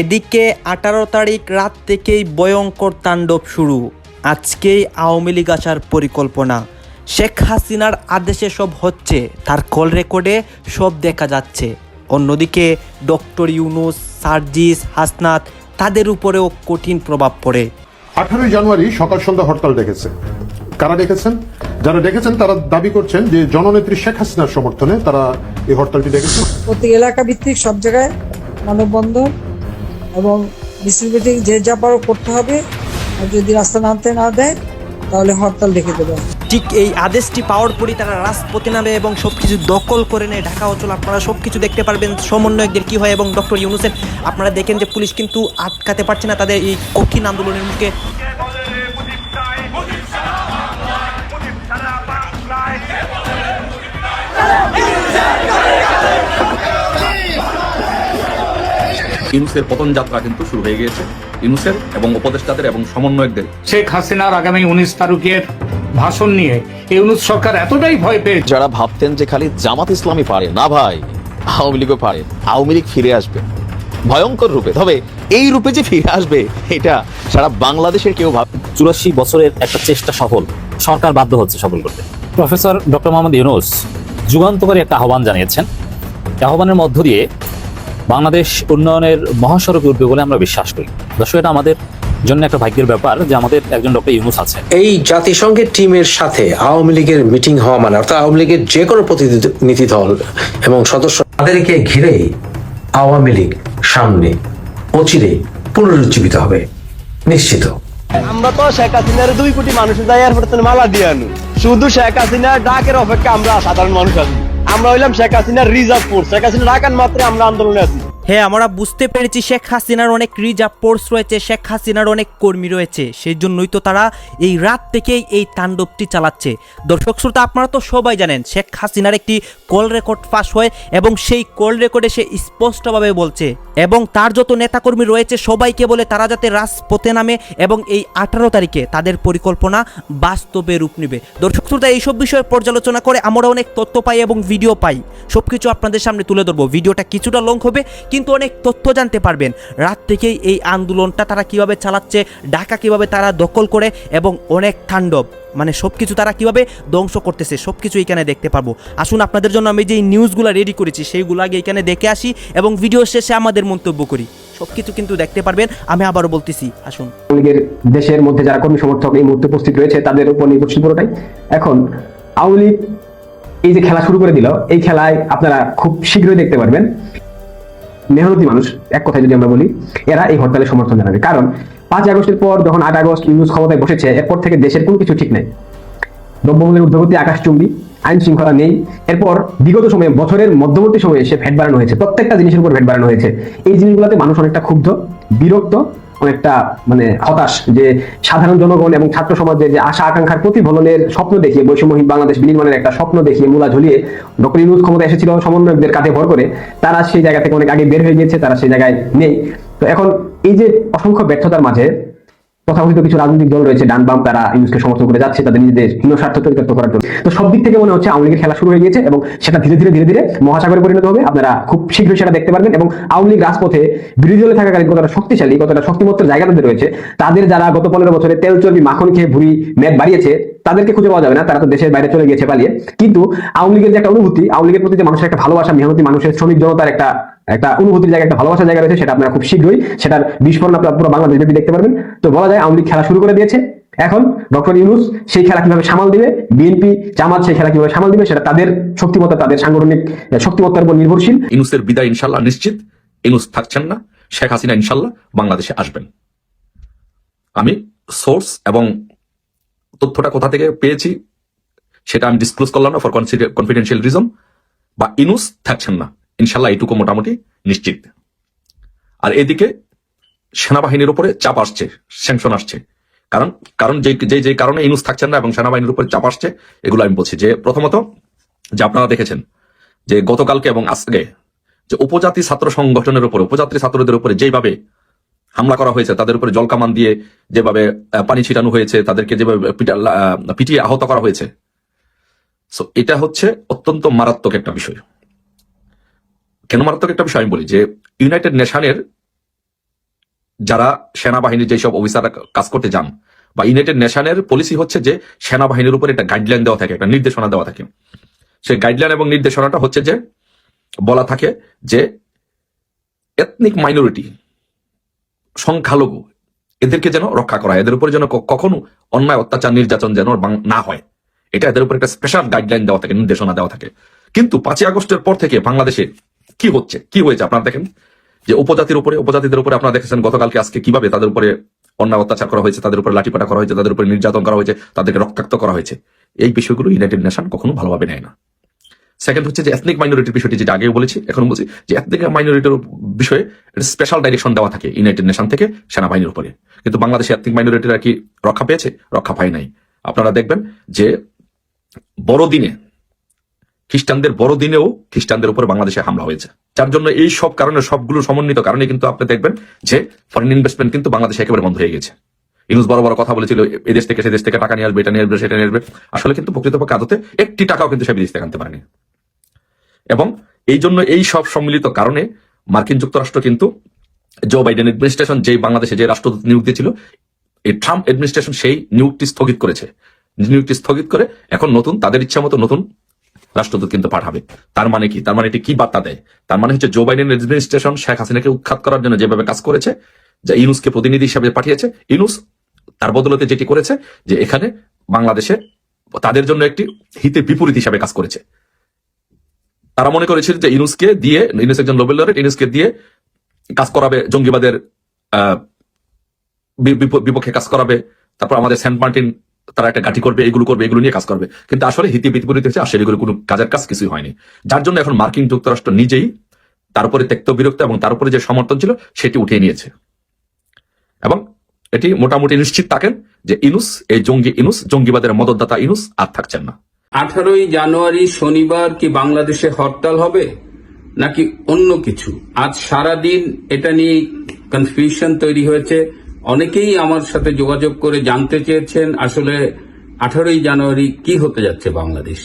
এদিকে আঠারো তারিখ রাত থেকেই ভয়ঙ্কর তাণ্ডব শুরু। আজকেই আওয়ামী লীগ আসার পরিকল্পনা। শেখ হাসিনার আদেশে সব হচ্ছে তার কল রেকর্ডে সব দেখা যাচ্ছে। অন্যদিকে ডক্টর ইউনুস সার্জিস হাসনাত তাদের উপরেও কঠিন প্রভাব পড়ে। আঠারোই জানুয়ারি সকাল সন্ধ্যা হরতাল ডেকেছে। কারা ডেকেছেন? যারা ডেকেছেন তারা দাবি করছেন যে জননেত্রী শেখ হাসিনার সমর্থনে তারা এই হরতালটি ডেকেছেন প্রতি এলাকা ভিত্তিক সব জায়গায় মানববন্ধন এবং ডিস্ট্রিবিউটিং যে যা পারো করতে হবে। আর যদি রাস্তা নামতে না দেয়, তাহলে হরতাল ডেকে দেবে। ঠিক এই আদেশটি পাওয়ার পরই তারা রাজপথে নামে এবং সব কিছু দখল করে নেয় ঢাকা অচল আপনারা সব কিছু দেখতে পারবেন। সমন্বয়কদের কী হয় এবং ডক্টর ইউনুসেন আপনারা দেখেন যে পুলিশ কিন্তু আটকাতে পারছে না তাদের এই কঠিন আন্দোলনের মুখে। ইউনুসের পতন যাত্রা কিন্তু শুরু হয়ে গিয়েছে। ইউনুসের এবং উপদেষ্টাদের এবং সমন্বয়কদের। শেখ হাসিনার আগামী উনিশ তারিখের ভাষণ নিয়ে ইউনুস সরকার এতটাই ভয় পেয়ে যারা ভাবতেন যে খালি জামাত ইসলামী পারে না ভাই আওয়ামী লীগও পারে আওয়ামী লীগ ফিরে আসবে। ভয়ঙ্কর রূপে তবে এই রূপে যে ফিরে আসবে এটা সারা বাংলাদেশের কেউ ভাব চুরাশি বছরের একটা চেষ্টা সফল। সরকার বাধ্য হচ্ছে সফল করতে। প্রফেসর ডক্টর মোহাম্মদ ইউনুস যুগান্তকারী একটা আহ্বান জানিয়েছেন। আহ্বানের মধ্য দিয়ে বাংলাদেশ উন্নয়নের মহাসড়কে উঠবে বলে আমরা বিশ্বাস করি। দর্শক এটা আমাদের জন্য একটা ভাগ্যের ব্যাপার যে আমাদের একজন ডক্টর ইউনুস আছে। এই জাতিসংঘের টিমের সাথে আওয়ামী লীগের মিটিং হওয়া মানে অর্থাৎ আওয়ামী লীগের যে কোনো প্রতিনিধি দল এবং সদস্য তাদেরকে ঘিরেই আওয়ামী লীগ সামনে অচিরে পুনরুজ্জীবিত হবে। নিশ্চিত। আমরা তো শেখ হাসিনার দুই কোটি মানুষের যাই এয়ারপোর্টে মালা দিয়ে আনু। শুধু শেখ হাসিনার ডাকের অপেক্ষা আমরা সাধারণ মানুষ আছি। আমরা হইলাম শেখ হাসিনার রিজার্ভ ফোর্স। শেখ হাসিনা রাখার মাত্রে আমরা আন্দোলনে আছি। হ্যাঁ আমরা বুঝতে পেরেছি শেখ হাসিনার অনেক রিজার্ভ ফোর্স রয়েছে, শেখ হাসিনার অনেক কর্মী রয়েছে। সেই জন্যই তো তারা এই রাত থেকেই এই তাণ্ডবটি চালাচ্ছে। দর্শক শ্রোতা, আপনারা তো সবাই জানেন, শেখ হাসিনার একটি কল রেকর্ড ফাঁস হয় এবং সেই কল রেকর্ডে সে স্পষ্টভাবে বলছে, এবং তার যত নেতাকর্মী রয়েছে, সবাইকে বলে তারা যাতে রাজপথে নামে এবং এই আঠারো তারিখে তাদের পরিকল্পনা বাস্তবে রূপ নেবে। দর্শক শ্রোতা, এইসব বিষয়ে পর্যালোচনা করে আমরা অনেক তথ্য পাই এবং ভিডিও পাই। সব কিছু আপনাদের সামনে তুলে ধরবো। ভিডিওটা কিছুটা লং হবে, কিন্তু অনেক তথ্য জানতে পারবেন। রাত থেকেই এই আন্দোলনটা তারা কীভাবে চালাচ্ছে, ঢাকা কীভাবে তারা দখল করে এবং অনেক তাণ্ডব মানে সব কিছু তারা কীভাবে ধ্বংস করতেছে সব কিছু এখানে দেখতে পারব। আসুন আপনাদের জন্য আমি যে নিউজগুলো রেডি করেছি, সেইগুলো আগে এখানে দেখে আসি এবং ভিডিও শেষে আমাদের মন্তব্য করি। সব কিছু কিন্তু দেখতে পারবেন, আমি আবারও বলতেছি, আসুন। দেশের মধ্যে যারা কর্মী সমর্থক এই মুহূর্তে উপস্থিত রয়েছে, তাদের উপর নির্ভরশীল পুরোটাই। এখন, আওয়ামী লীগ এই যে খেলা শুরু করে দিল, এই খেলায় আপনারা খুব শীঘ্রই দেখতে পারবেন। মেহনতি মানুষ, এক কথায় যদি আমরা বলি, এরা এই হরতালের সমর্থন জানাবে। কারণ পাঁচ আগস্টের পর যখন আট আগস্ট ইউনুস ক্ষমতায় বসেছে, এরপর থেকে দেশের কোনো কিছু ঠিক নেই। দ্রব্যমূল্যের ঊর্ধ্বগতি আকাশচুম্বী আইন শৃঙ্খলা নেই। এরপর বিগত সময়ে, বছরের মধ্যবর্তী সময়ে এসে ভেট বাড়ানো হয়েছে। প্রত্যেকটা জিনিসের উপর ভেট বাড়ানো হয়েছে। এই জিনিসগুলোতে মানুষ অনেকটা ক্ষুব্ধ, বিরক্ত অনেকটা মানে হতাশ যে সাধারণ জনগণ এবং ছাত্র সমাজের যে আশা, আকাঙ্ক্ষার প্রতিফলনের স্বপ্ন দেখিয়ে বৈষম্যহীন বাংলাদেশ বিনির্মাণের একটা স্বপ্ন দেখিয়ে মূলা ঝুলিয়ে ডক্টর ইউনুস ক্ষমতা এসেছিল সমন্বয়কদের কাঁধে ভর করে, তারা সেই জায়গা থেকে অনেক আগে বের হয়ে গিয়েছে তারা সেই জায়গায় নেই। তো এখন এই যে অসংখ্য ব্যর্থতার মাঝে তথাকথিত কিছু রাজনৈতিক দল রয়েছে, ডান বাম, তারা ইউনুসকে সমর্থন করে যাচ্ছে, তাদের নিজেদের হীন স্বার্থ চরিতার্থ করার জন্য। তো সব দিক থেকে মনে হচ্ছে আওয়ামী খেলা শুরু হয়ে গিয়েছে এবং সেটা ধীরে ধীরে ধীরে ধীরে মহাসাগরে পরিণত হবে। আপনারা খুব শীঘ্রই সেটা দেখতে পারবেন এবং আওয়ামী লীগ রাজপথে বিরোধী দলে থাকাকালীন কতটা শক্তিশালী, কতটা শক্তিমত্তের জায়গা তাদের রয়েছে, তাদের যারা গত পনেরো বছরে তেল চর্বি, মাখন খেয়ে ভুড়ি মেদ বাড়িয়েছে, তাদেরকে খুঁজে পাওয়া যাবে না, তারা তো দেশের বাইরে চলে গিয়েছে পালিয়ে। কিন্তু আওয়ামী লীগের যে একটা অনুভূতি, আওয়ামী লীগের প্রতি যে মানুষের একটা ভালোবাসা, মেহনতি মানুষের শ্রমিক জনতার একটা একটা অনুভূতির জায়গা, একটা ভালোবাসার জায়গা রয়েছে, সেটা আপনারা খুব শীঘ্রই সেটার বিস্ফোরণ আপনারা পুরো বাংলাদেশ ব্যাপী দেখতে পারবেন। তো বলা যায় আওয়ামী খেলা শুরু করে দিয়েছে। এখন ডক্টর ইউনুস সেই খেলা কীভাবে সামাল দিবে, বিএনপি, জামাত সেই খেলা কীভাবে সামাল দিবে, সেটা তাদের শক্তিমত্তা, তাদের সাংগঠনিক শক্তিমত্তার উপর নির্ভরশীল। ইউনুসের বিদায় ইনশাল্লাহ নিশ্চিত। ইউনুস থাকছেন না। শেখ হাসিনা ইনশাল্লাহ বাংলাদেশে আসবেন। আমি সোর্স এবং তথ্যটা কোথা থেকে পেয়েছি সেটা আমি ডিসক্লোজ করলাম না ফর কনফিডেন্সিয়াল রিজন বা ইনুস থাকছেন না। ইনশাল্লাহ এইটুকু মোটামুটি নিশ্চিত। আর এদিকে সেনাবাহিনীর উপরে চাপ আসছে স্যাংশন আসছে। কারণ কারণ যে যে যে কারণে ইনুস থাকছেন না এবং সেনাবাহিনীর উপরে চাপ আসছে, এগুলো আমি বলছি। যে প্রথমত, যে আপনারা দেখেছেন, যে গতকালকে এবং আজকে যে উপজাতি ছাত্র সংগঠনের উপরে, উপজাতি ছাত্রদের উপরে যেভাবে হামলা করা হয়েছে, তাদের উপরে জলকামান দিয়ে যেভাবে পানি ছিটানো হয়েছে, তাদেরকে যেভাবে পিটিয়ে আহত করা হয়েছে। সো এটা হচ্ছে অত্যন্ত মারাত্মক একটা বিষয়। কেন মারাত্মক একটা বিষয় আমি বলি যে ইউনাইটেড নেশনের যারা সেনাবাহিনীর যেসব অফিসাররা কাজ করতে যান, বা ইউনাইটেড নেশনের পলিসি হচ্ছে যে সেনাবাহিনীর উপর একটা গাইডলাইন দেওয়া থাকে, একটা নির্দেশনা দেওয়া থাকে। সেই গাইডলাইন এবং নির্দেশনাটা হচ্ছে যে, বলা থাকে যে এথনিক মাইনরিটি সংখ্যালঘু, এদেরকে যেন রক্ষা করা হয়, এদের উপরে যেন কখনো অন্যায়, অত্যাচার, নির্যাতন যেন না হয়। এটা এদের উপর একটা স্পেশাল গাইডলাইন দেওয়া থাকে, নির্দেশনা দেওয়া থাকে। কিন্তু পাঁচই আগস্টের পর থেকে বাংলাদেশে কি হচ্ছে? কি হয়েছে? আপনারা দেখেন যে উপজাতির উপরে, উপজাতিদের উপরে আপনারা দেখেছেন গতকালকে, আজকে কীভাবে তাদের উপরে অন্যায় অত্যাচার করা হয়েছে, তাদের উপরে লাঠিপাটা করা হয়েছে, তাদের উপরে নির্যাতন করা হয়েছে, তাদেরকে রক্তাক্ত করা হয়েছে। এই বিষয়গুলো ইউনাইটেড নেশন কখনো ভালোভাবে নেয় না। সেকেন্ড হচ্ছে যে এথনিক মাইনরিটির বিষয়টি যেটা আগেও বলেছি এখন বলছি যে এথনিক মাইনরিটির বিষয়ে স্পেশাল ডাইরেকশন দেওয়া থাকে ইউনাইটেড নেশন থেকে সেনাবাহিনীর উপরে। কিন্তু বাংলাদেশে এথনিক মাইনরিটিরা কি রক্ষা পেয়েছে? রক্ষা পায় নাই। আপনারা দেখবেন যে বড়দিনে খ্রিস্টানদের বড়দিনেও খ্রিস্টানদের উপরে বাংলাদেশে হামলা হয়েছে। যার জন্য এই সব কারণে, সবগুলো সমন্বিত কারণে কিন্তু আপনি দেখবেন যে ফরেন ইনভেস্টমেন্ট কিন্তু বাংলাদেশে একেবারে বন্ধ হয়ে গেছে। ইনুস বড় বড় কথা বলেছিল এই দেশ থেকে সে দেশ থেকে টাকা নিয়ে আসবে, এটা নিয়ে আসবে, সেটা নিয়ে আসবে। আসলে কিন্তু প্রকৃতপক্ষে আদতে একটি টাকাও কিন্তু সে বিদেশ থেকে আনতে পারেনি। এবং এই জন্য এই সব সম্মিলিত কারণে মার্কিন যুক্তরাষ্ট্র কিন্তু জো বাইডেন অ্যাডমিনিস্ট্রেশন যে বাংলাদেশে যে রাষ্ট্রদূত নিয়োগ দিয়েছিল, এই ট্রাম্প অ্যাডমিনিস্ট্রেশন সেই নিয়োগটি স্থগিত করেছে। নিয়োগটি স্থগিত করে এখন নতুন, তাদের ইচ্ছা মতো নতুন রাষ্ট্রদূত কিন্তু পাঠাবে। তার মানে কি? তার মানে এটি কি বার্তা দেয়? তার মানে হচ্ছে জো বাইডেন অ্যাডমিনিস্ট্রেশন শেখ হাসিনাকে উৎখাত করার জন্য যেভাবে কাজ করেছে, যে ইনুসকে প্রতিনিধি হিসাবে পাঠিয়েছে ইনুস তার বদলতে যেটি করেছে, যে এখানে বাংলাদেশে তাদের জন্য একটি হিতে বিপরীত হিসাবে কাজ করেছে। তারা মনে করেছিল যে ইনুসকে দিয়ে ইনুস একজন নোবেল লরেট ইনুসকে দিয়ে কাজ করাবে, জঙ্গিবাদের বিপক্ষে কাজ করাবে, তারপর আমাদের সেন্ট মার্টিন তারা একটা গাঠি করবে, এগুলো করবে, এগুলো নিয়ে কাজ করবে। কিন্তু আসলে হিতে বিপরীত হচ্ছে আসলে এগুলো কোনো কাজের কাজ কিছুই হয়নি। যার জন্য এখন মার্কিন যুক্তরাষ্ট্র নিজেই তার উপরে ত্যক্ত বিরক্ত এবং তার উপরে যে সমর্থন ছিল, সেটি উঠিয়ে নিয়েছে। এবং এটি মোটামুটি নিশ্চিত থাকেন যে ইনুস, এই জঙ্গি ইনুস, জঙ্গিবাদের মদতদাতা ইনুস আর থাকছেন না। আঠারোই জানুয়ারি শনিবার কি বাংলাদেশে হরতাল হবে, নাকি অন্য কিছু? আজ সারা দিন এটা নিয়ে কনফিউশন তৈরি হয়েছে। অনেকেই আমার সাথে যোগাযোগ করে জানতে চেয়েছেন আসলে আঠারোই জানুয়ারি কি হতে যাচ্ছে বাংলাদেশ।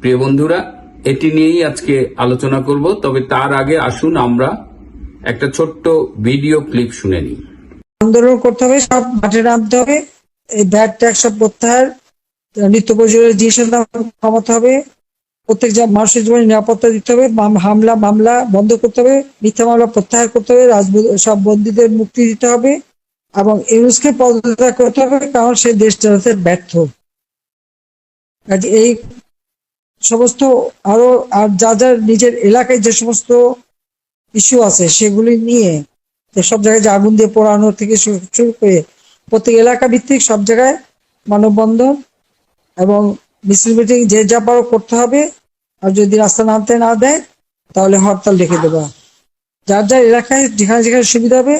প্রিয় বন্ধুরা, এটি নিয়েই আজকে আলোচনা করব, তবে তার আগে আসুন আমরা একটা ছোট্ট ভিডিও ক্লিপ শুনে নিই। আন্দোলন করতে হবে, সব মাঠে নামতে হবে, এই ব্যাট ট্যাগ সব প্রত্যাহার, নিত্য প্রয়োজনীয় জিনিসের দাম কমাতে হবে প্রত্যেক মানুষের জীবনে নিরাপত্তা দিতে হবে হামলা, মামলা বন্ধ করতে হবে, মিথ্যা মামলা প্রত্যাহার করতে হবে সব বন্দীদের মুক্তি দিতে হবে এবং ইউনুসকে পদত্যাগ করতে হবে কারণ সে দেশ চালাতে ব্যর্থ। এই সমস্ত আরও, আর যা যা নিজের এলাকায় যে সমস্ত ইস্যু আছে সেগুলি নিয়ে সব জায়গায় যে আগুন দিয়ে পোড়ানো থেকে শুরু করে প্রত্যেক এলাকা ভিত্তিক সব জায়গায় মানববন্ধন এবং মিছিল মিটিং যে যা পারো করতে হবে। আর যদি রাস্তা নামতে না দেয় তাহলে হরতাল ডেকে দেবা। যার যার এলাকায় যেখানে যেখানে সুবিধা হবে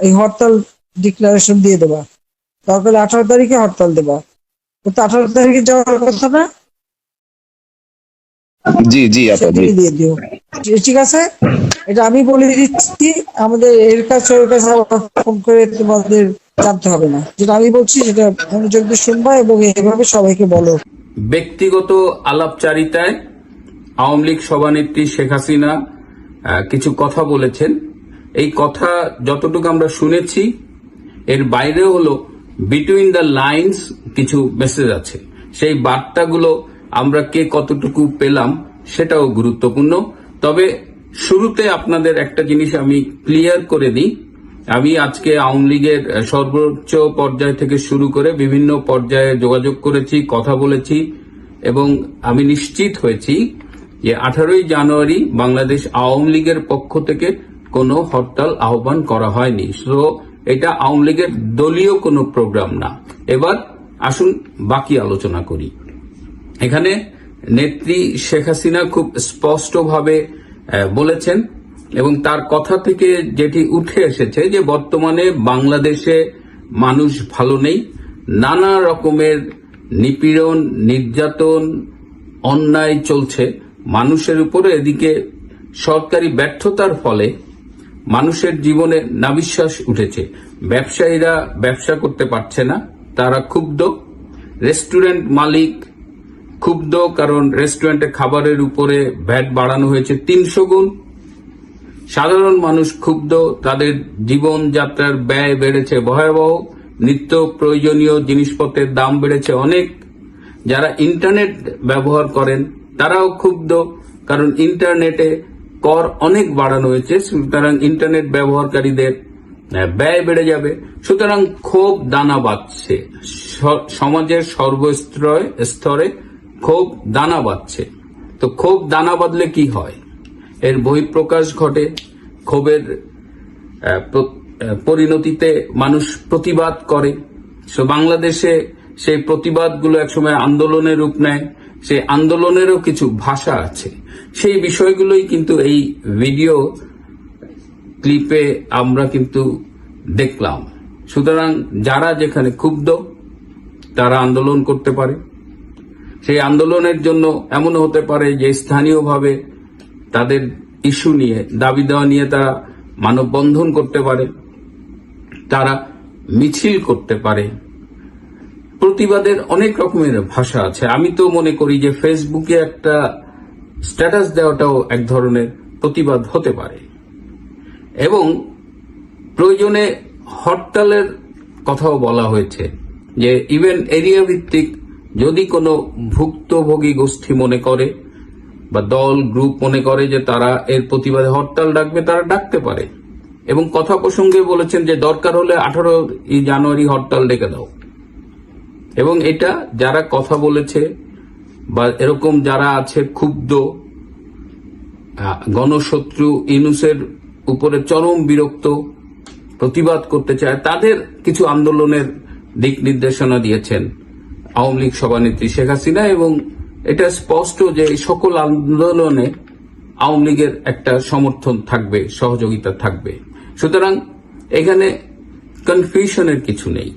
এই হরতাল ডিক্লারেশন দিয়ে দেবা। দরকার আঠারো তারিখে হরতাল দেবা। তো আঠারো তারিখে যাওয়ার কথা না? জি জি দিয়ে দিও। ঠিক আছে? এটা আমি বলে দিচ্ছি আমাদের এর কাছে ওর কাছে ফোন করে তোমাদের জানতে হবে না। যেটা আমি বলছি সেটা মনোযোগ দিয়ে শুনবা এবং এভাবে সবাইকে বলো। ব্যক্তিগত আলাপচারিতায় আওয়ামী লীগ সভানেত্রী শেখ হাসিনা কিছু কথা বলেছেন। এই কথা যতটুকু আমরা শুনেছি, এর বাইরে হলো বিটুইন দ্য লাইন্স কিছু মেসেজ আছে। সেই বার্তাগুলো আমরা কে কতটুকু পেলাম সেটাও গুরুত্বপূর্ণ। তবে শুরুতে আপনাদের একটা জিনিস আমি ক্লিয়ার করে দিই আমি আজকে আওয়ামী লীগের সর্বোচ্চ পর্যায় থেকে শুরু করে বিভিন্ন পর্যায়ে যোগাযোগ করেছি, কথা বলেছি এবং আমি নিশ্চিত হয়েছি যে আঠারোই জানুয়ারি বাংলাদেশ আওয়ামী লীগের পক্ষ থেকে কোনো হরতাল আহ্বান করা হয়নি। সো এটা আওয়ামী লীগের দলীয় কোনো প্রোগ্রাম না। এবার আসুন বাকি আলোচনা করি। এখানে নেত্রী শেখ হাসিনা খুব স্পষ্টভাবে বলেছেন এবং তার কথা থেকে যেটি উঠে এসেছে যে বর্তমানে বাংলাদেশে মানুষ ভালো নেই, নানা রকমের নিপীড়ন, নির্যাতন, অন্যায় চলছে। মানুষের উপরে এদিকে সরকারি ব্যর্থতার ফলে মানুষের জীবনে নাবিশ্বাস উঠেছে। ব্যবসায়ীরা ব্যবসা করতে পারছে না, তারা ক্ষুব্ধ। রেস্টুরেন্ট মালিক ক্ষুব্ধ, কারণ রেস্টুরেন্টে খাবারের উপরে ভ্যাট বাড়ানো হয়েছে তিনশো গুণ। সাধারণ মানুষ ক্ষুব্ধ, তাদের জীবনযাত্রার ব্যয় বেড়েছে ভয়াবহ, নিত্য প্রয়োজনীয় জিনিসপত্রের দাম বেড়েছে অনেক। যারা ইন্টারনেট ব্যবহার করেন, তারাও ক্ষুব্ধ, কারণ ইন্টারনেটে কর অনেক বাড়ানো হয়েছে, সুতরাং ইন্টারনেট ব্যবহারকারীদের ব্যয় বেড়ে যাবে। সুতরাং ক্ষোভ দানা বাঁধছে। সমাজের সর্বস্তরে, স্তরে ক্ষোভ দানা বাঁধছে। তো ক্ষোভ দানা বাঁধলে কি হয়? এর বহিঃপ্রকাশ ঘটে। ক্ষোভের পরিণতিতে মানুষ প্রতিবাদ করে। সো বাংলাদেশে সেই প্রতিবাদগুলো একসময় আন্দোলনের রূপ নেয়। সেই আন্দোলনেরও কিছু ভাষা আছে। সেই বিষয়গুলোই কিন্তু এই ভিডিও ক্লিপে আমরা কিন্তু দেখলাম। সুতরাং যারা যেখানে ক্ষুব্ধ, তারা আন্দোলন করতে পারে। সেই আন্দোলনের জন্য এমন হতে পারে যে স্থানীয়ভাবে তাদের ইস্যু নিয়ে, দাবি দেওয়া নিয়ে তারা মানববন্ধন করতে পারে, তারা মিছিল করতে পারে। প্রতিবাদের অনেক রকমের ভাষা আছে। আমি তো মনে করি যে ফেসবুকে একটা স্ট্যাটাস দেওয়াটাও এক ধরনের প্রতিবাদ হতে পারে। এবং প্রয়োজনে হরতালের কথাও বলা হয়েছে যে ইভেন এরিয়া ভিত্তিক যদি কোনো ভুক্তভোগী গোষ্ঠী মনে করে বা দল, গ্রুপ মনে করে যে তারা এর প্রতিবাদে হরতাল ডাকবে, তারা ডাকতে পারে। এবং কথা প্রসঙ্গে বলেছেন যে দরকার হলে আঠারো জানুয়ারি হরতাল ডেকে দাও। এবং এটা যারা কথা বলেছে বা এরকম যারা আছে ক্ষুব্ধ গণশত্রু ইনুসের উপরে চরম বিরক্ত, প্রতিবাদ করতে চায়, তাদের কিছু আন্দোলনের দিক নির্দেশনা দিয়েছেন আওয়ামী লীগ সভানেত্রী শেখ হাসিনা এবং এটা স্পষ্ট যে সকল আন্দোলনে আওয়ামী লীগের একটা সমর্থন থাকবে, সহযোগিতা থাকবে। সুতরাং এখানে কনফিউশনের কিছু নেই।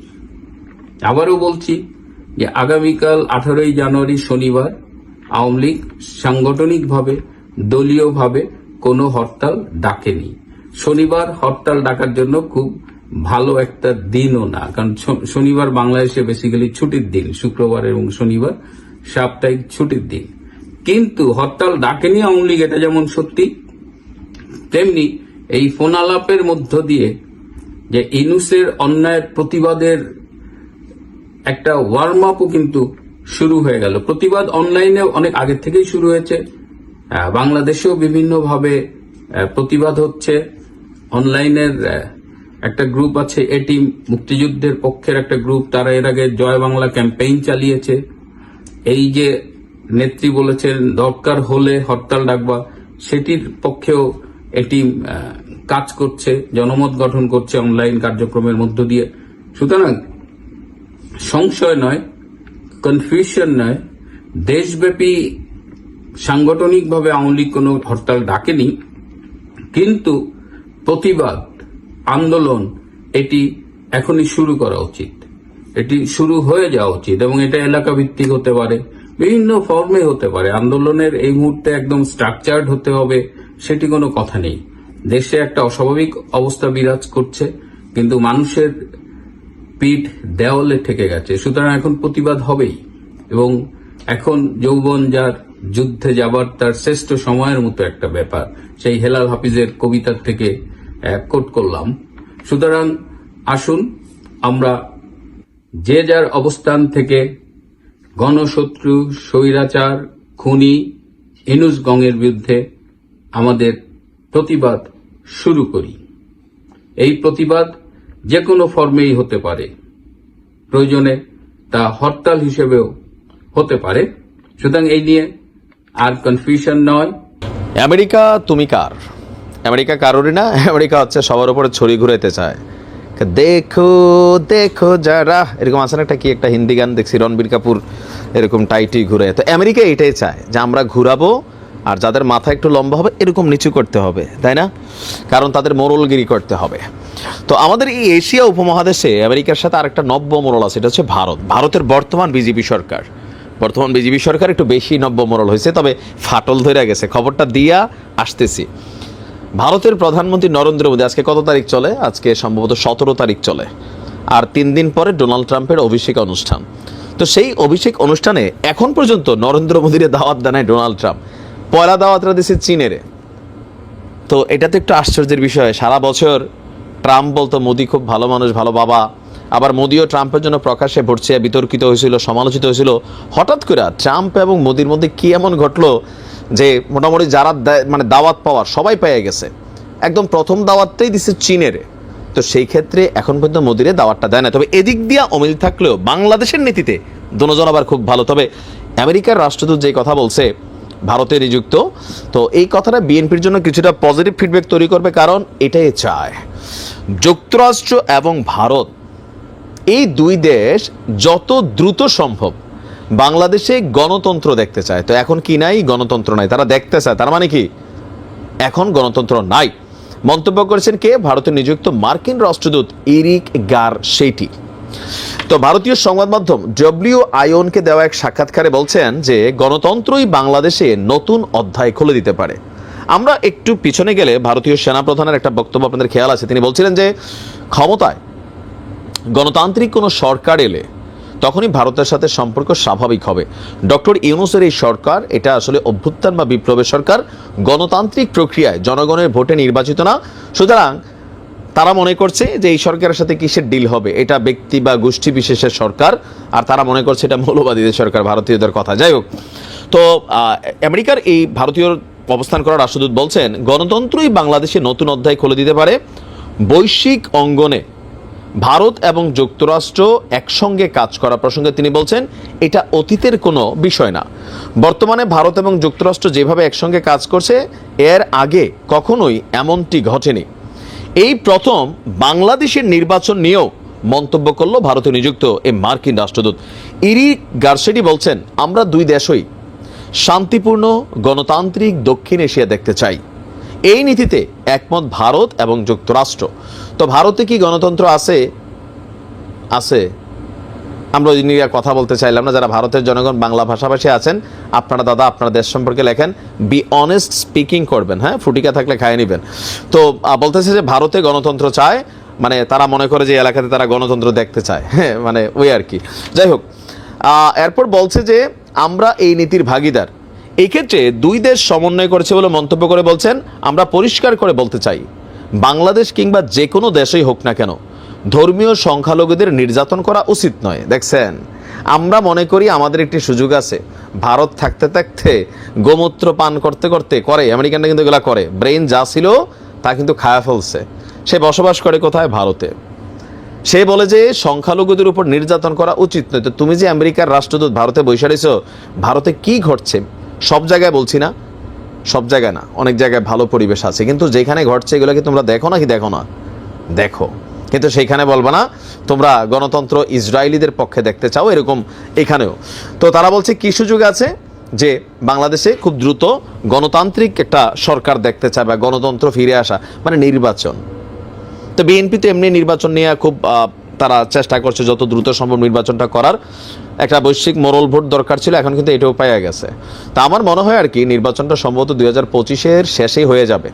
আবারও বলছি যে আগামীকাল আঠারোই জানুয়ারি শনিবার আওয়ামী লীগ সাংগঠনিকভাবে, দলীয়ভাবে কোনো হরতাল ডাকেনি। শনিবার হরতাল ডাকার জন্য খুব ভালো একটা দিনও না। কারণ শনিবার বাংলাদেশে বেসিক্যালি ছুটির দিন, শুক্রবার এবং শনিবার সাপ্তাহিক ছুটির দিন। কিন্তু হরতাল ডাকেনি আওয়ামী লীগ এটা যেমন সত্যি, তেমনি এই ফোন আলাপের মধ্য দিয়ে যে ইনুসের অন্যায়ের প্রতিবাদের একটা ওয়ার্ম আপও কিন্তু শুরু হয়ে গেল। প্রতিবাদ অনলাইনে অনেক আগে থেকেই শুরু হয়েছে। বাংলাদেশেও বিভিন্নভাবে প্রতিবাদ হচ্ছে। অনলাইনের একটা গ্রুপ আছে এটি মুক্তিযুদ্ধের পক্ষের একটা গ্রুপ তারা এর আগে জয় বাংলা ক্যাম্পেইন চালিয়েছে। এই যে নেত্রী বলেছেন, দরকার হলে হরতাল ডাকবা, সেটির পক্ষেও এটি কাজ করছে, জনমত গঠন করছে অনলাইন কার্যক্রমের মধ্য দিয়ে। সুতরাং সংশয় নয় কনফিউশন নয়, দেশব্যাপী সাংগঠনিকভাবে আওয়ামী লীগ কোনো হরতাল ডাকেনি, কিন্তু প্রতিবাদ, আন্দোলন, এটি এখনই শুরু করা উচিত। এটি শুরু হয়ে যাওয়া উচিত এবং এটা এলাকা ভিত্তিক হতে পারে, বিভিন্ন ফর্মে হতে পারে। আন্দোলনের এই মুহূর্তে একদম স্ট্রাকচার্ড হতে হবে, সেটি কোনো কথা নেই। দেশে একটা অস্বাভাবিক অবস্থা বিরাজ করছে, কিন্তু মানুষের পিঠ দেওয়ালে ঠেকে গেছে। সুতরাং এখন প্রতিবাদ হবেই এবং এখন যৌবন যার, যুদ্ধে যাবার তার শ্রেষ্ঠ সময়ের মতো একটা ব্যাপার। সেই হেলাল হাফিজের কবিতার থেকে কোট করলাম। সুতরাং আসুন, আমরা যে যার অবস্থান থেকে গণশত্রু, স্বৈরাচার, খুনি, ইনুস গঙের বিরুদ্ধে আমাদের প্রতিবাদ শুরু করি। এই প্রতিবাদ যে কোনো ফর্মেই হতে পারে। প্রয়োজনে তা হরতাল হিসেবেও হতে পারে। সুতরাং এই নিয়ে আর কনফিউশন নয়। আমেরিকা, তুমি কার? আমেরিকা কারোরই না, আমেরিকা হচ্ছে সবার উপরে ছড়ি ঘুরাইতে চায়। দেখো দেখো যারা, এরকম আছে না একটা কি একটা হিন্দি গান দেখছি, রণবীর কাপুর, এরকম টাইটি ঘুরে। তো আমেরিকা এটাই চায় যে আমরা ঘুরাবো আর যাদের মাথা একটু লম্বা হবে, এরকম নিচু করতে হবে, তাই না? কারণ তাদের মোরলগিরি করতে হবে। তো আমাদের এই এশিয়া উপমহাদেশে আমেরিকার সাথে আরেকটা নব্য মোরল আছে, এটা হচ্ছে ভারত। ভারতের বর্তমান বিজেপি সরকার। বর্তমান বিজেপি সরকার একটু বেশি নব্য মোরল হয়েছে, তবে ফাটল ধরে গেছে। খবরটা দিয়া আসতেছি। ভারতের প্রধানমন্ত্রী নরেন্দ্র মোদী, আজকে কত তারিখ চলে? আজকে সম্ভবত সতেরো তারিখ চলে। আর তিন দিন পরে ডোনাল্ড ট্রাম্পের অভিষেক অনুষ্ঠান। তো সেই অভিষেক অনুষ্ঠানে এখন পর্যন্ত নরেন্দ্র মোদীর দাওয়াত দেয় ডোনাল্ড ট্রাম্প। পয়লা দাওয়াতরা দিছে চীনের তো এটা তো একটু আশ্চর্যের বিষয়। সারা বছর ট্রাম্প বলতো, মোদি খুব ভালো মানুষ, ভালো বাবা। আবার মোদিও ট্রাম্পের জন্য প্রকাশ্যে ভরছে, বিতর্কিত হয়েছিল, সমালোচিত হয়েছিল। হঠাৎ করে ট্রাম্প এবং মোদির মধ্যে কি এমন ঘটলো? যে মোটামুটি যারা মানে দাওয়াত পাওয়ার সবাই পেয়ে গেছে। একদম প্রথম দাওয়াতটাই দিছে চীনের। তো সেই ক্ষেত্রে এখন পর্যন্ত মোদিরে দাওয়াতটা দেয় না তবে এদিক দিয়া অমিল থাকলেও বাংলাদেশের নীতিতে দুজন আবার খুব ভালো। তবে আমেরিকার রাষ্ট্রদূত যে কথা বলছে, ভারতে নিযুক্ত, তো এই কথাটা বিএনপির জন্য কিছুটা পজিটিভ ফিডব্যাক তৈরি করবে কারণ এটাই চায়। যুক্তরাষ্ট্র এবং ভারত, এই দুই দেশ যত দ্রুত সম্ভব বাংলাদেশে গণতন্ত্র দেখতে চায়। তো এখন কি নাই? গণতন্ত্র নাই। তারা দেখতে চায়। তার মানে কি? এখন গণতন্ত্র নাই। মন্তব্য করেছেন কে? ভারতে নিযুক্ত মার্কিন রাষ্ট্রদূত ইরিক গার সেইটি। তো ভারতীয় সংবাদ মাধ্যম ডব্লিউ আইওনকে দেওয়া এক সাক্ষাৎকারে বলছেন যে, গণতন্ত্রই বাংলাদেশে নতুন অধ্যায় খুলে দিতে পারে। আমরা একটু পিছনে গেলে ভারতীয় সেনাপ্রধানের একটা বক্তব্য আপনাদের খেয়াল আছে। তিনি বলছিলেন যে, ক্ষমতায় গণতান্ত্রিক কোনো সরকার এলে তখনই ভারতের সাথে সম্পর্ক স্বাভাবিক হবে। ডক্টর ইউনুসের এই সরকার, এটা আসলে অভ্যুত্থান বা বিপ্লবের সরকার, গণতান্ত্রিক প্রক্রিয়ায় জনগণের ভোটে নির্বাচিত না। সুতরাং তারা মনে করছে যে এই সরকারের সাথে কিসের ডিল হবে? এটা ব্যক্তি বা গোষ্ঠী বিশেষের সরকার, আর তারা মনে করছে এটা মৌলবাদীদের সরকার, ভারতীয়দের কথা। যাই হোক, তো আমেরিকার এই ভারতীয় অবস্থান করা রাষ্ট্রদূত বলছেন, গণতন্ত্রই বাংলাদেশে নতুন অধ্যায় খুলে দিতে পারে। বৈশ্বিক অঙ্গনে ভারত এবং যুক্তরাষ্ট্র একসঙ্গে কাজ করা প্রসঙ্গে তিনি বলছেন, এটা অতীতের কোনো বিষয় না। বর্তমানে ভারত এবং যুক্তরাষ্ট্র যেভাবে একসঙ্গে কাজ করছে, এর আগে কখনোই এমনটি ঘটেনি। এই প্রথম বাংলাদেশের নির্বাচন নিয়েও মন্তব্য করল ভারতে নিযুক্ত এই মার্কিন রাষ্ট্রদূত। ইরি গার্সেডি বলছেন, আমরা দুই দেশই শান্তিপূর্ণ, গণতান্ত্রিক দক্ষিণ এশিয়া দেখতে চাই। এই নীতিতে একমত ভারত এবং যুক্তরাষ্ট্র। তো ভারতে কি গণতন্ত্র আছে? আছে। আমরা ওই নিয়ে কথা বলতে চাইলাম না, যারা ভারতের জনগণ, বাংলা ভাষাভাষী আছেন, আপনারা দাদা, আপনার দেশ সম্পর্কে লেখেন বি অনেস্ট স্পিকিং করবেন হ্যাঁ? ফুটিকা থাকলে খাইয়ে নেবেন। তো বলতেছে যে ভারতে গণতন্ত্র চায় মানে তারা মনে করে যে এলাকাতে তারা গণতন্ত্র দেখতে চায় হ্যাঁ? মানে ওই আর কি। যাই হোক এরপর বলছে যে আমরা এই নীতির ভাগিদার। এই ক্ষেত্রে দুই দেশ সমন্বয় করেছে বলে মন্তব্য করে বলছেন, আমরা পরিষ্কার করে বলতে চাই, বাংলাদেশ কিংবা যে কোনো দেশেই হোক না কেন, ধর্মীয় সংখ্যালঘুদের নির্যাতন করা উচিত নয়। দেখছেন, আমরা মনে করি আমাদের একটি সুযোগ আছে। ভারত থাকতে থাকতে গোমূত্র পান করতে করতে করে, আমেরিকানরা কিন্তু এগুলা করে। ব্রেন যা ছিল, তা কিন্তু খায়া ফেলছে। সে বসবাস করে কোথায়? ভারতে। সে বলে যে, সংখ্যালঘুদের উপর নির্যাতন করা উচিত নয়। তো তুমি যে আমেরিকার রাষ্ট্রদূত ভারতে রয়েছো, ভারতে কি ঘটছে? সব জায়গায় বলছি না, সব জায়গায় না, অনেক জায়গায় ভালো পরিবেশ আছে, কিন্তু যেখানে ঘটছে এগুলোকে তোমরা দেখো নাকি দেখো না? দেখো। কিন্তু সেইখানে বলবা না, তোমরা গণতন্ত্র ইসরায়েলিদের পক্ষে দেখতে চাও, এরকম এখানেও। তো তারা বলছে, কি সুযোগ আছে যে বাংলাদেশে খুব দ্রুত গণতান্ত্রিক একটা সরকার দেখতে চায় বা গণতন্ত্র ফিরে আসা মানে নির্বাচন? তো বিএনপি তো এমনি নির্বাচন নিয়ে খুব তারা চেষ্টা করছে যত দ্রুত সম্ভব নির্বাচনটা করার। একটা বৈশ্বিক মোরল ভোট দরকার ছিল, এখন কিন্তু এটাও পাওয়া গেছে। তা আমার মনে হয় আর কি, নির্বাচনটা সম্ভবত দুই হাজার পঁচিশের শেষেই হয়ে যাবে।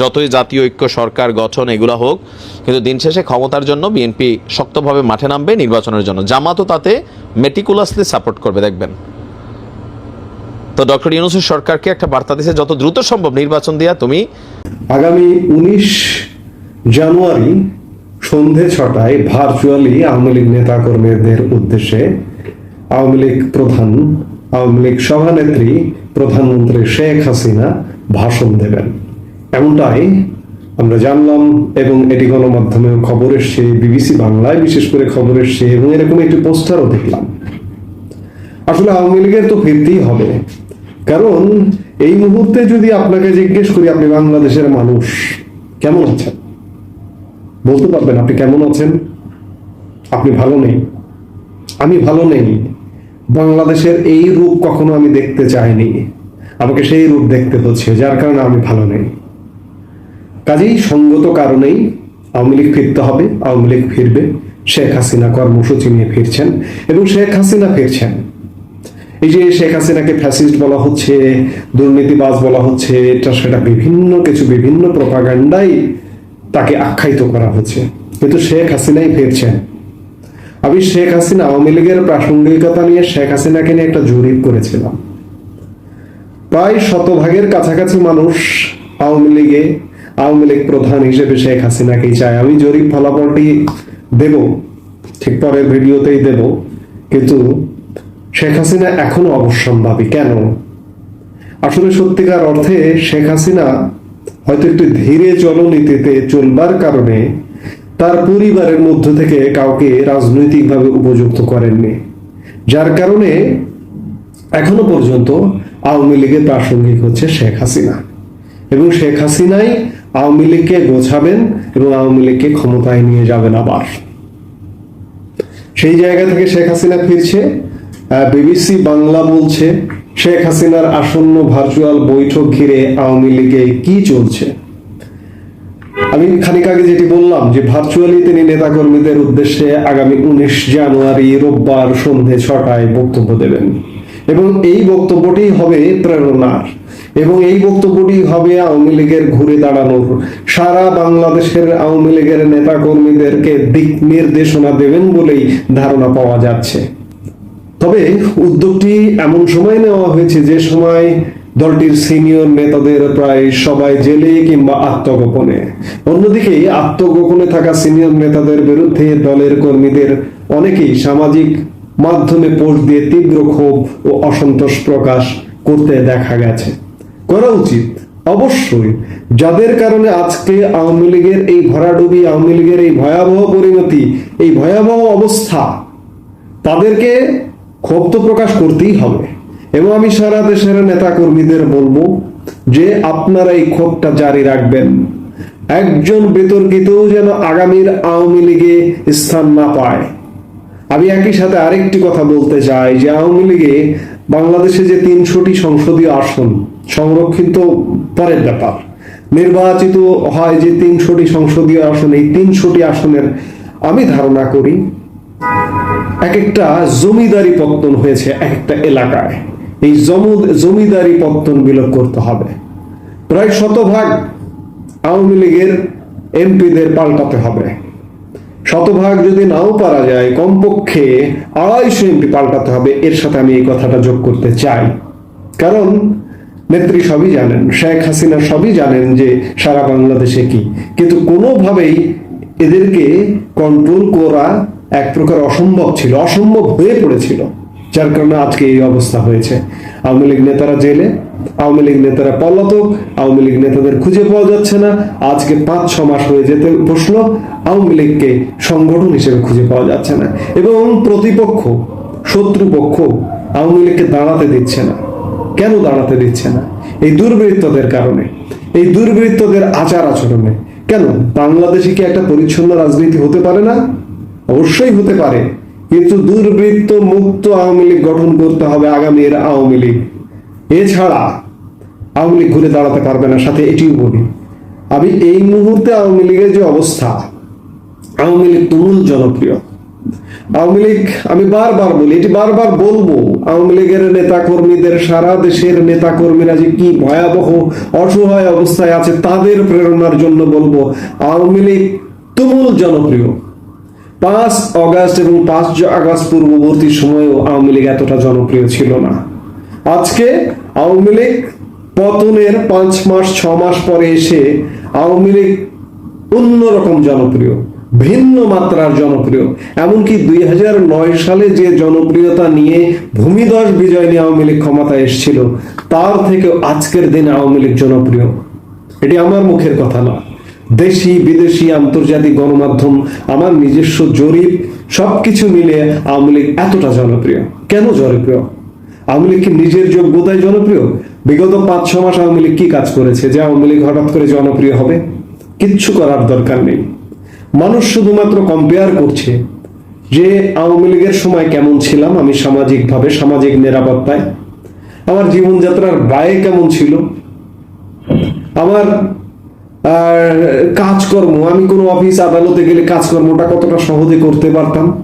যতই জাতীয় ঐক্য সরকার গঠন এগুলো হোক, কিন্তু দিন শেষে ক্ষমতার জন্য বিএনপি শক্তভাবে মাঠে নামবে নির্বাচনের জন্য। জামাতও তাতে মেটিকুলাসলি সাপোর্ট করবে, দেখবেন। তো ডক্টর ইউনুসের সরকারকে একটা বার্তা দিছে, যত দ্রুত সম্ভব নির্বাচন দিয়া তুমি আগামী উনিশ জানুয়ারি সন্ধে ছটায় ভার্চুয়ালি আওয়ামী লীগ নেতা কর্মীদের উদ্দেশ্যে আওয়ামী লীগ প্রধান, আওয়ামী লীগ সভানেত্রী প্রধানমন্ত্রী শেখ হাসিনা ভাষণ দেবেন। এমনটাই আমরা জানলাম এবং এটি গণমাধ্যমে খবর এসছে, বিবিসি বাংলায় বিশেষ করে খবর এসছে এবং এরকম একটি পোস্টারও দেখলাম। আসলে আওয়ামী লীগের তো ফিরতেই হবে। কারণ এই মুহূর্তে যদি আপনাকে জিজ্ঞেস করি, আপনি বাংলাদেশের মানুষ, কেমন আছেন? বলতে পারবেন আপনি কেমন আছেন? আপনি ভালো নেই? আমি ভালো নেই। বাংলাদেশের এই রূপ কখনো আমি দেখতে চাইনি। আমাকে সেই রূপ দেখতে হচ্ছে, যার কারণে আমি ভালো নেই। কাজেই সঙ্গত কারণেই আওয়ামী লীগ ফিরতে হবে, আওয়ামী লীগ ফিরবে। শেখ হাসিনা কর্মসূচি নিয়ে ফিরছেন এবং শেখ হাসিনা ফিরছেন। এই যে শেখ হাসিনাকে ফ্যাসিস্ট বলা হচ্ছে, দুর্নীতিবাজ বলা হচ্ছে, এটা সেটা বিভিন্ন কিছু, বিভিন্ন প্রপাগান্ডাই তাকে আখ্যায়িত করা হচ্ছে কিন্তু শেখ হাসিনাই ফিরছেন। আমি শেখ হাসিনা, আওয়ামী লীগের প্রাসঙ্গিকতা নিয়ে শেখ হাসিনাকে নিয়ে একটা জরিপ করেছিলাম। প্রায় শতভাগের কাছাকাছি মানুষ আওয়ামী লীগে, আওয়ামী লীগ প্রধান হিসেবে শেখ হাসিনাকেই চায়। আমি জরিপ ফলাফলটি দেব, ঠিক পরের ভিডিওতেই দেব। কিন্তু শেখ হাসিনা এখনও অবশ্যম্ভাবী। কেন? আসলে সত্যিকার অর্থে শেখ হাসিনা হয়তো একটু ধীরে চলনীতিতে চলবার কারণে তার পরিবারের মধ্য থেকে কাউকে রাজনৈতিকভাবে উপযুক্ত করেননি। যার কারণে এখনও পর্যন্ত আওয়ামী লীগের প্রাসঙ্গিক হচ্ছে শেখ হাসিনা। এবং শেখ হাসিনাই আওয়ামী লীগকে গোছাবেন এবং আওয়ামী লীগকে ক্ষমতায় নিয়ে যাবেন আবার। সেই জায়গা থেকে শেখ হাসিনা ফিরছে। বিবিসি বাংলা বলছে শেখ হাসিনার আসন্ন ভার্চুয়াল বৈঠক ঘিরে আওয়ামী লীগে কি চলছে? আমি খানিক আগে যেটি বললাম যে ভার্চুয়ালি তিনি নেতাকর্মীদের উদ্দেশ্যে আগামী উনিশ জানুয়ারি রোববার সন্ধে ছটায় বক্তব্য দেবেন। এবং এই বক্তব্যটি হবে প্রেরণার। এবং এই বক্তব্যটি হবে আওয়ামী লীগের ঘুরে দাঁড়ানোর। সারা বাংলাদেশের আওয়ামী লীগের নেতাকর্মীদেরকে দিক নির্দেশনা দেবেন বলেই ধারণা পাওয়া যাচ্ছে। তবে উদ্যোগটি এমন সময় নেওয়া হয়েছে যে সময় দলটির সিনিয়র নেতাদের প্রায় সবাই জেলে কিংবা আত্মগোপনে। অন্যদিকে আত্মগোপনে থাকা সিনিয়র নেতাদের বিরুদ্ধে দলের কর্মীদের অনেকেই সামাজিক মাধ্যমে পোস্ট দিয়ে তীব্র ক্ষোভ ও অসন্তোষ প্রকাশ করতে দেখা গেছে। করা উচিত। অবশ্যই, যাদের কারণে আজকে আওয়ামী লীগের এই ভরাডুবি, আওয়ামী লীগের এই ভয়াবহ পরিণতি, এই ভয়াবহ অবস্থা, তাদেরকে ক্ষোভ তো প্রকাশ করতেই হবে। এবং আমি সারা দেশের নেতা কর্মীদের বলব যে আপনারা এই ক্ষোভটা জারি রাখবেন। একজন বিতর্কিতও যেন আগামীর আওয়ামী লীগে স্থান না পায়। আমি একই সাথে আরেকটি কথা বলতে চাই যে আওয়ামী লীগে বাংলাদেশে যে তিনশোটি সংসদীয় আসন, সংরক্ষিত পরের ব্যাপার। নির্বাচিত হয় যে তিনশোটি সংসদীয় আসন, এই তিনশোটি আসনের আমি ধারণা করি এক একটা জমিদারি পত্তন হয়েছে এক একটা এলাকায়। এই জমিদারি পত্তন বিলোপ করতে হবে। প্রায় শতভাগ আওয়ামী লীগের এমপিদের পাল্টাতে হবে। শতভাগ যদি নাও পারা যায়, কমপক্ষে আড়াইশো এমপি পাল্টাতে হবে। এর সাথে আমি এই কথাটা যোগ করতে চাই। কারণ নেত্রী সবই জানেন, শেখ হাসিনা সবই জানেন যে সারা বাংলাদেশে কি। কিন্তু কোনোভাবেই এদেরকে কন্ট্রোল করা এক প্রকার অসম্ভব ছিল, অসম্ভব হয়ে পড়েছিল, যার কারণে আজকে এই অবস্থা হয়েছে। আওয়ামী লীগ নেতারা জেলে, আওয়ামী লীগ নেতারা পলাতক, আওয়ামী লীগ নেতাদের খুঁজে পাওয়া যাচ্ছে না। আজকে পাঁচ, ছ মাস হয়ে যেতে বসল, আওয়ামী লীগকে সংগঠন হিসেবে খুঁজে পাওয়া যাচ্ছে না। এবং প্রতিপক্ষ, শত্রুপক্ষ আওয়ামী লীগকে দাঁড়াতে দিচ্ছে না। কেন দাঁড়াতে দিচ্ছে না? এই দুর্বৃত্তদের কারণে, এই দুর্বৃত্তদের আচার আচরণে কেন? বাংলাদেশে কি একটা পরিচ্ছন্ন রাজনীতি হতে পারে না? অবশ্যই হতে পারে। কিন্তু দুর্বৃত্ত মুক্ত আওয়ামী লীগ গঠন করতে হবে আগামীর আওয়ামী লীগ। এছাড়া আওয়ামী লীগ ঘুরে দাঁড়াতে পারবে না, সাথে এটিও বলি। আমি এই মুহূর্তে আওয়ামী লীগের যে অবস্থা, আওয়ামী লীগ তুমুল জনপ্রিয়। আওয়ামী লীগ, আমি বারবার বলি, এটি বারবার বলব, আওয়ামী লীগের নেতা কর্মীদের সারা দেশের নেতা কর্মীরা যে কি ভয়াবহ, অসহায় অবস্থায় আছে, তাদের প্রেরণার জন্য বলব, আওয়ামী লীগ তুমুল জনপ্রিয়। পাঁচ অগাস্ট এবং পাঁচ আগস্ট পূর্ববর্তী সময়েও আওয়ামী লীগ এতটা জনপ্রিয় ছিল না। আজকে আওয়ামী লীগ পতনের পাঁচ মাস, ছ মাস পরে এসে আওয়ামী লীগ অন্যরকম জনপ্রিয়, ভিন্ন মাত্রার জনপ্রিয়। এমনকি দুই হাজার নয় সালে যে জনপ্রিয়তা নিয়ে ভূমিদশ বিজয় নিয়ে আওয়ামী লীগ ক্ষমতায় এসেছিল, তার থেকে আজকের দিনে আওয়ামী লীগ জনপ্রিয়। এটি আমার মুখের কথা না। দেশি, বিদেশি, আন্তর্জাতিক গণমাধ্যম, আমার নিজস্ব জরিপ, সবকিছু মিলে আওয়ামী লীগ এতটা জনপ্রিয়। কেন জনপ্রিয়? আওয়ামী লীগ কি নিজের যোগ্যতায় জনপ্রিয়? বিগত পাঁচ ছ মাস আওয়ামী লীগ কি কাজ করেছে যে আওয়ামী লীগ হঠাৎ করে জনপ্রিয় হবে? কিচ্ছু করার দরকার নেই। মানুষ শুধুমাত্র কম্পেয়ার করছে যে আওয়ামী লীগের সময় কেমন ছিলাম, আমি সামাজিকভাবে সামাজিক নিরাপত্তায়। আমার জীবনযাত্রার ব্যয় কেমন ছিল? আমার কাজকর্ম, আমি কোনো অফিস আদালতে গেলে কাজকর্মটা কতটা সহজে করতে পারতাম?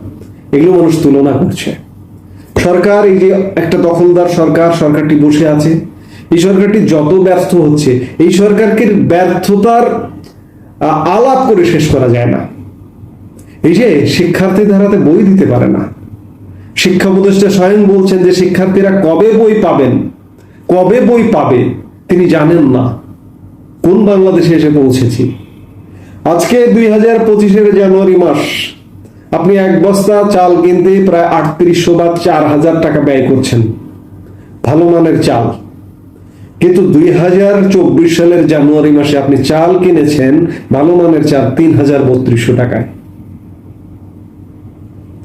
এগুলো মানুষ তুলনা করছে। সরকার, এই যে একটা দখলদার সরকার, সরকারটি বসে আছে, এই সরকারটি যত ব্যর্থ হচ্ছে, এই সরকারকে ব্যর্থতার আলাপ করে শেষ করা যায় না। এই যে শিক্ষার্থীদের হাতে বই দিতে পারে না। শিক্ষা উপদেষ্টা স্বয়ং বলছেন যে শিক্ষার্থীরা কবে বই পাবেন? কবে বই পাবে? তিনি জানেন না। কোন বাংলাদেশে এসে পৌঁছেছি? আজকে দুই হাজার পঁচিশের জানুয়ারি মাস। আপনি এক বস্তা চাল কিনতে প্রায় আটত্রিশশো বা চার হাজার টাকা ব্যয় করছেন। ভালো মানের চাল। কিন্তু দুই হাজার চব্বিশ সালের জানুয়ারি মাসে আপনি চাল কিনেছেন, ভালো মানের চাল তিন হাজার বত্রিশশো টাকায়।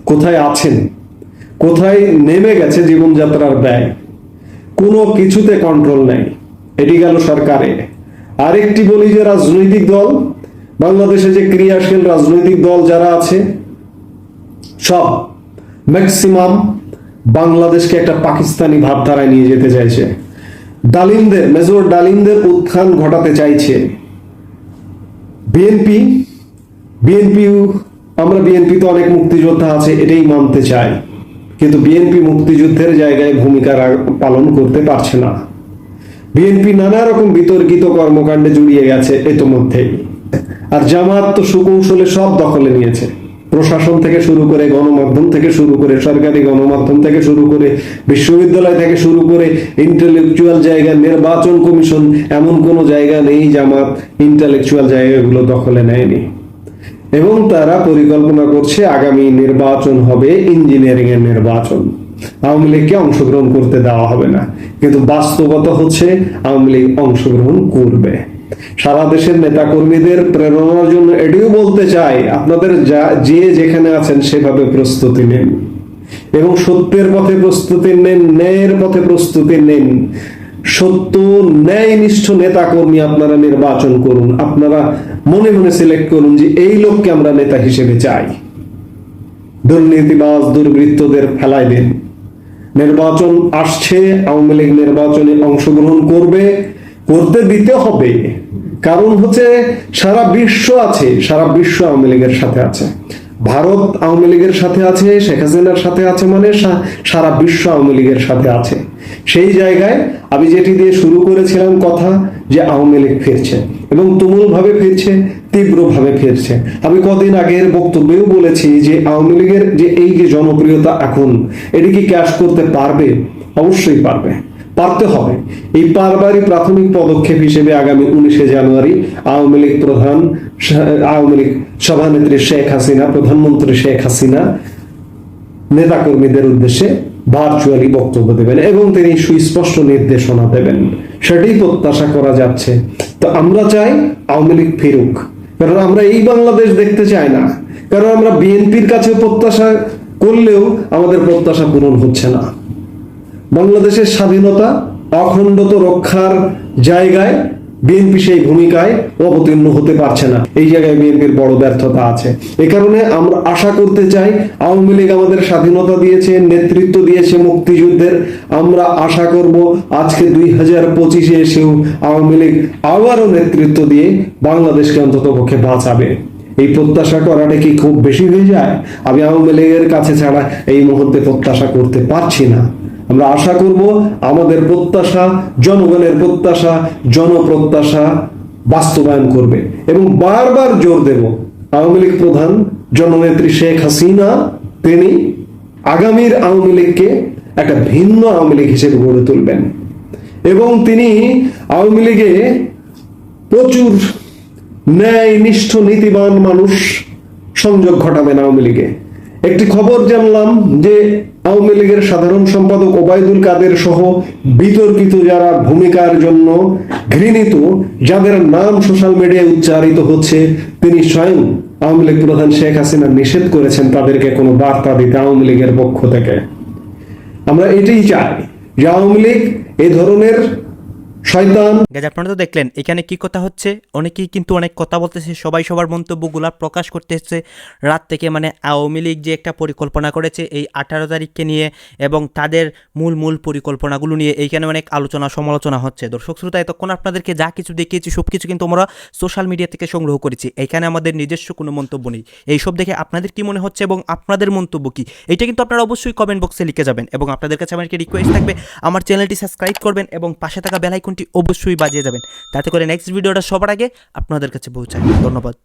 কোথায় আছেন? কোথায় নেমে গেছে জীবনযাত্রার ব্যয়? কোনো কিছুতে কন্ট্রোল নেই। এটি গেল সরকারে। আরেকটি বলি যে রাজনৈতিক দল, বাংলাদেশে যে ক্রিয়াশীল রাজনৈতিক দল যারা আছে, সব ম্যাক্সিমাম বাংলাদেশকে একটা পাকিস্তানি ভাবধারায় নিয়ে যেতে চাইছে। ডালিমদের, মেজর ডালিমদের উত্থান ঘটাতে চাইছে বিএনপি। বিএনপি আমরা বিএনপি তো অনেক মুক্তিযোদ্ধা আছে, এটাই মানতে চাই। কিন্তু বিএনপি মুক্তিযুদ্ধের জায়গায় ভূমিকা পালন করতে পারছে না। বিএনপি নানা রকম বিতর্কিত কর্মকাণ্ডে জড়িয়ে গেছে ইতোমধ্যেই। আর জামাত তো সুকৌশলে সব দখলে নিয়েছে। প্রশাসন থেকে শুরু করে গণমাধ্যম থেকে শুরু করে সরকারি গণমাধ্যম থেকে শুরু করে বিশ্ববিদ্যালয় থেকে শুরু করে ইন্টেলেকচুয়াল জায়গা, নির্বাচন কমিশন, এমন কোনো জায়গা নেই জামাত ইন্টেলেকচুয়াল জায়গাগুলো দখলে নেয়নি। এবং তারা পরিকল্পনা করছে আগামী নির্বাচন হবে ইঞ্জিনিয়ারিং এর নির্বাচন। আওয়ামী লীগকে অংশগ্রহণ করতে দেওয়া হবে না। কিন্তু বাস্তবতা হচ্ছে আওয়ামী লীগ অংশগ্রহণ করবে। সারা দেশের নেতা কর্মীদের প্রেরণার জন্য এটিও বলতে চাই, আপনাদের যা, যে যেখানে আছেন সেভাবে প্রস্তুতি নেন। এবং সত্যের পথে প্রস্তুতি নেন, ন্যায়ের পথে প্রস্তুতি নেন। সত্য, ন্যায়নিষ্ঠ নেতা কর্মী আপনারা নির্বাচন করুন। আপনারা মনে মনে সিলেক্ট করুন যে এই লোককে আমরা নেতা হিসেবে চাই। দুর্নীতিবাজ দুর্বৃত্তদের ফেলাই দিন। নির্বাচন আসছে, আওয়ামী লীগ নির্বাচনে অংশগ্রহণ করবে, করতে দিতে হবে। কারণ হচ্ছে সারা বিশ্ব আছে, সারা বিশ্ব আওয়ামী লীগের সাথে আছে। ভারত আওয়ামী লীগের সাথে আছে, শেখ হাসিনার সাথে আছে মানে সারা বিশ্ব আওয়ামী লীগের সাথে আছে। সেই জায়গায় আমি যেটি দিয়ে শুরু করেছিলাম কথা যে আওয়ামী লীগ ফিরছে এবং তুমুল ভাবে ফিরছে। তীব্রভাবে ফিরছে। আমি কদিন আগের বক্তব্যেও বলেছি যে আওয়ামী লীগের যে এই যে জনপ্রিয়তা এখন, এটি কি ক্যাশ করতে পারবে? অবশ্যই পারবে। পারতে হবে। এই পারবারই প্রাথমিক পদক্ষেপ হিসেবে আগামী উনিশে জানুয়ারি আওয়ামী লীগ প্রধান আওয়ামী লীগ সভানেত্রী শেখ হাসিনা, প্রধানমন্ত্রী শেখ হাসিনা নেতাকর্মীদের উদ্দেশ্যে ভার্চুয়ালি বক্তব্য দেবেন এবং তিনি সুস্পষ্ট নির্দেশনা দেবেন। সেটাই প্রত্যাশা করা যাচ্ছে। তো আমরা চাই আওয়ামী লীগ ফিরুক। কারণ আমরা এই বাংলাদেশ দেখতে চাই না। কারণ আমরা বিএনপির কাছে প্রত্যাশা করলেও আমাদের প্রত্যাশা পূরণ হচ্ছে না। বাংলাদেশের স্বাধীনতা অখণ্ডত রক্ষার জায়গায় বিএনপি সেই ভূমিকায় অবতীর্ণ হতে পারছে না। এই জায়গায় বিএনপির বড় ব্যর্থতা আছে। এ কারণে আমরা আশা করতে চাই, আওয়ামী লীগ আমাদের স্বাধীনতা দিয়েছে, নেতৃত্ব দিয়েছে মুক্তিযুদ্ধের। আমরা আশা করব আজকে দুই হাজার পঁচিশে এসেও আওয়ামী লীগ আবারও নেতৃত্ব দিয়ে বাংলাদেশকে অন্তত পক্ষে বাঁচাবে। এই প্রত্যাশা করাটা কি খুব বেশি হয়ে যায়? আমি আওয়ামী লীগের কাছে ছাড়া এই মুহূর্তে প্রত্যাশা করতে পারছি না। আমরা আশা করব আমাদের প্রত্যাশা, জনগণের প্রত্যাশা, জনপ্রত্যাশা বাস্তবায়ন করবে। এবং বারবার জোর দেব, আওয়ামী লীগ প্রধান জননেত্রী শেখ হাসিনা, তিনি আগামীর আওয়ামী লীগকে একটা ভিন্ন আওয়ামী লীগ হিসেবে গড়ে তুলবেন। এবং তিনি আওয়ামী লীগে প্রচুর ন্যায় নিষ্ঠ নীতিবান মানুষ সংযোগ ঘটাবেন আওয়ামী লীগে। একটি খবর জানলাম যে আওয়ামী লীগের সাধারণ সম্পাদক ওবায়দুল কাদের সহ বিতর্কিত যারা ভূমিকার জন্য ঘৃণিত, যাদের নাম সোশ্যাল মিডিয়ায় উচ্চারিত হচ্ছে, তিনি স্বয়ং আওয়ামী লীগ প্রধান শেখ হাসিনা নিষেধ করেছেন তাদেরকে কোনো বার্তা দিতে আওয়ামী লীগের পক্ষ থেকে। আমরা এটাই চাই যে আওয়ামী লীগ এ ধরনের শয়তান। গাইজ, আপনারা তো দেখলেন, এখানে কি কথা হচ্ছে? অনেকেই কিন্তু অনেক কথা বলতেছে, সবাই সবার মন্তব্যগুলা প্রকাশ করতেছে। রাত থেকে মানে আওয়ামী লীগ যে একটা পরিকল্পনা করেছে, এই আঠারো তারিখকে নিয়ে এবং তাদের মূল মূল পরিকল্পনাগুলো নিয়ে এইখানে অনেক আলোচনা সমালোচনা হচ্ছে। দর্শক শ্রোতা, এতক্ষণ আপনাদেরকে যা কিছু দেখিয়েছি সব কিছু কিন্তু আমরা সোশ্যাল মিডিয়া থেকে সংগ্রহ করেছি। এইখানে আমাদের নিজস্ব কোনো মন্তব্য নেই। এইসব দেখে আপনাদের কি মনে হচ্ছে এবং আপনাদের মন্তব্য কি? এটা কিন্তু আপনারা অবশ্যই কমেন্ট বক্সে লিখে যাবেন এবং আপনাদের কাছে আমার একটি রিকোয়েস্ট থাকবে, আমার চ্যানেলটি সাবস্ক্রাইব করবেন এবং পাশে থাকা বেলাইকনটি অবশ্যই বাজিয়ে যাবেন তাতে করে নেক্সট ভিডিওটা সবার আগে আপনাদের কাছে পৌঁছায়। ধন্যবাদ।